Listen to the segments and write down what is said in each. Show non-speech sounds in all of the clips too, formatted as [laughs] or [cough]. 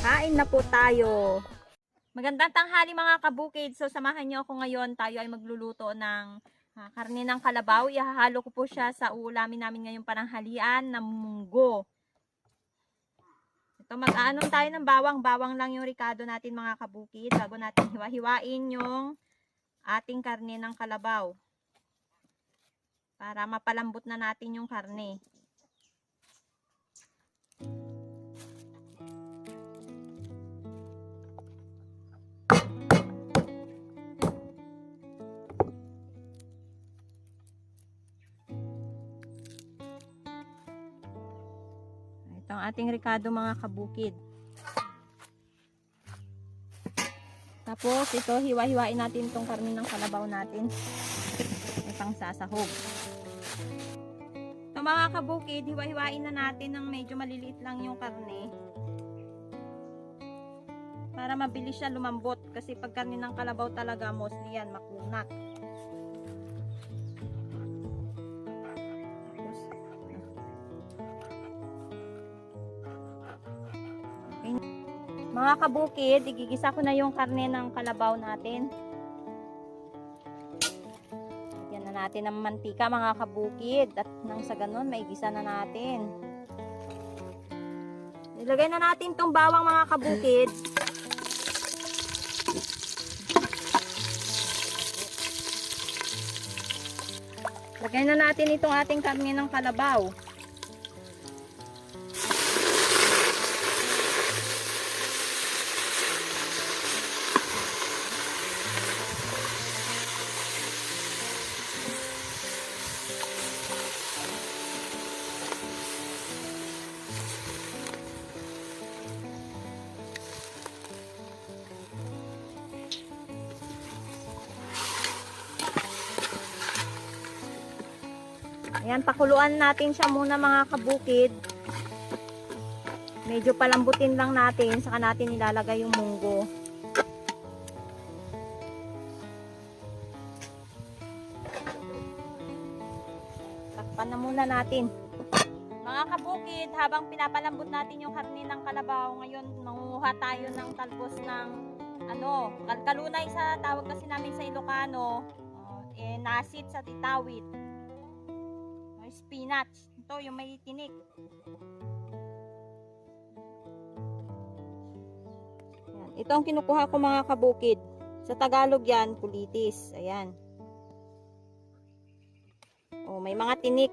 Kain na po tayo. Magandang tanghali mga kabukid. So samahan niyo ako ngayon. Tayo ay magluluto ng ah, karne ng kalabaw. Ihahalo ko po siya sa ulamin namin ngayong pananghalian ng munggo. Ito mag-aanon tayo ng bawang. Bawang lang yung ricado natin mga kabukid. Bago natin hiwa-hiwain yung ating karne ng kalabaw. Para mapalambot na natin yung karne. Ito ang ating ricado mga kabukid. Tapos ito, hiwa-hiwain natin itong karne ng kalabaw natin. Itang sasahog. Ito mga kabukid, hiwa-hiwain na natin ng medyo maliliit lang yung karne. Para mabilis siya lumambot. Kasi pag karne ng kalabaw talaga, mostly yan, makunat. Mga kabukid, igigisa ko na yung karne ng kalabaw natin. Lagyan na natin ng mantika mga kabukid. At nang sa ganun, maigisa na natin. Nilagay na natin tong bawang mga kabukid. Lagay na natin itong ating karne ng kalabaw. Ayan, pakuluan natin siya muna mga kabukid. Medyo palambutin lang natin, saka natin ilalagay yung munggo. Takpan na muna natin. Mga kabukid, habang pinapalambot natin yung karne ng kalabaw, ngayon manguha tayo ng talbos ng ano, kalkalunay sa tawag kasi namin sa Ilocano, oh, eh, nasit sa titawit. Spinach. Ito yung may tinik. Yan. Ito ang kinukuha ko mga kabukid. Sa Tagalog yan, kulitis. Ayan. Oh, may mga tinik.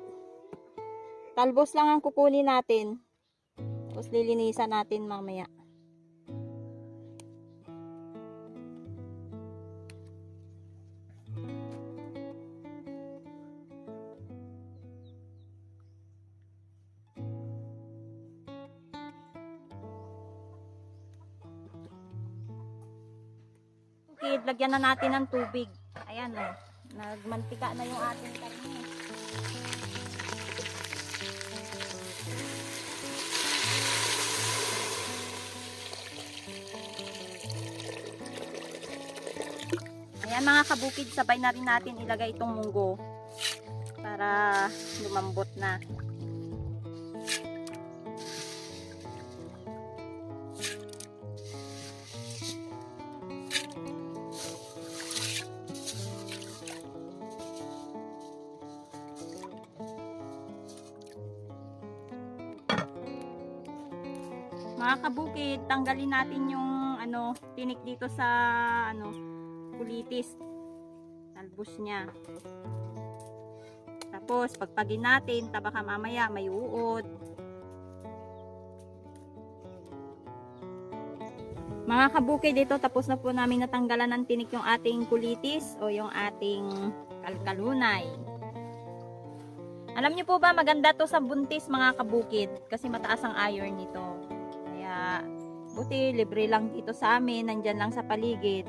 Talbos lang ang kukunin natin. Tapos lilinisan natin mamaya. Kid, lagyan na natin ng tubig. Ayan o. Nagmantika na yung ating karne. Ayan mga kabukid, sabay na rin natin ilagay itong munggo para lumambot na. Mga kabukid, tanggalin natin yung ano, tinik dito sa ano, kulitis. Talbos niya. Tapos, pagpagin natin, tabaka mamaya may uod. Mga kabukid, dito tapos na po namin natanggalan ng tinik yung ating kulitis o yung ating kalkalunay. Alam niyo po ba maganda to sa buntis mga kabukid kasi mataas ang iron nito. Buti libre lang dito sa amin, nandyan lang sa paligid.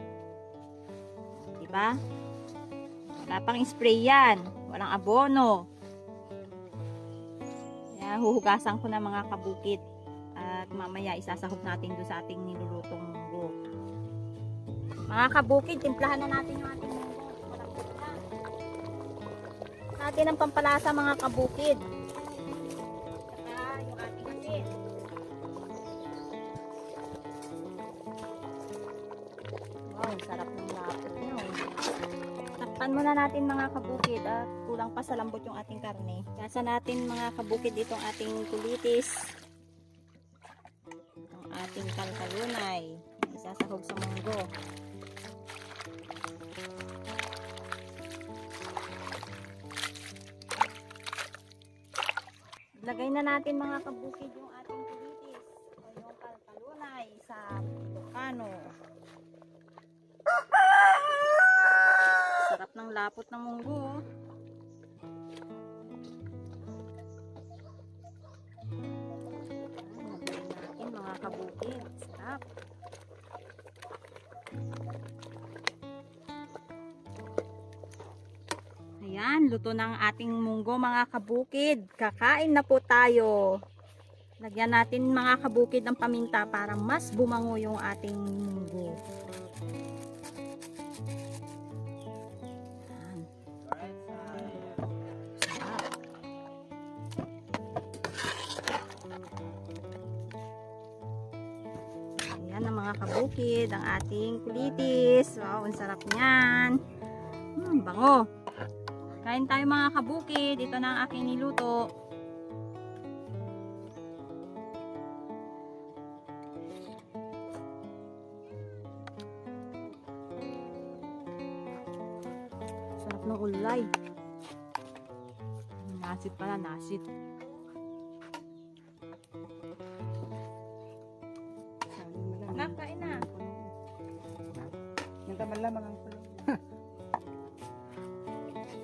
'Di ba? Wala pang spray yan, walang abono. Kaya huhugasan ko na mga kabukid at mamaya isasahog natin doon sa ating nilulutong munggo. Mga kabukid, timplahan na natin yung ating munggo. Natin ang pampalasa mga kabukid. Takpan muna natin mga kabukid at kulang pa sa lambot yung ating karne. Gasa natin mga kabukid itong ating kulitis. Ang ating kalkalunay. Isasahog sa munggo. Lagay na natin mga kabukid yung ating kulitis o yung kalkalunay sa tukano. Sarap ng lapot ng munggo. oh. Natin mga kabukid. Sarap. Ayan, luto ng ating munggo mga kabukid. Kakain na po tayo. Lagyan natin mga kabukid ng paminta para mas bumango yung ating munggo. Mga kabukid, ang ating kulitis. Wow, ang sarap niyan. Hmm, bango. Kain tayo mga kabukid. Ito na ang aking niluto. Sarap ng ulay. Nasit pala, nasit. lamang ang kulong.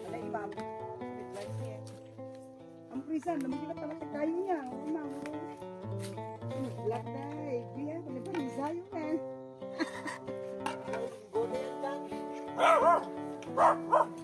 Alay, ma'am. Wait. Ang prison, lumilat pala sa kayo niya. Oo, ma'am. Lag na eh. Kuya, wala pa rin sa'yo ka. Eh. [laughs] Ang gulay lang. [laughs]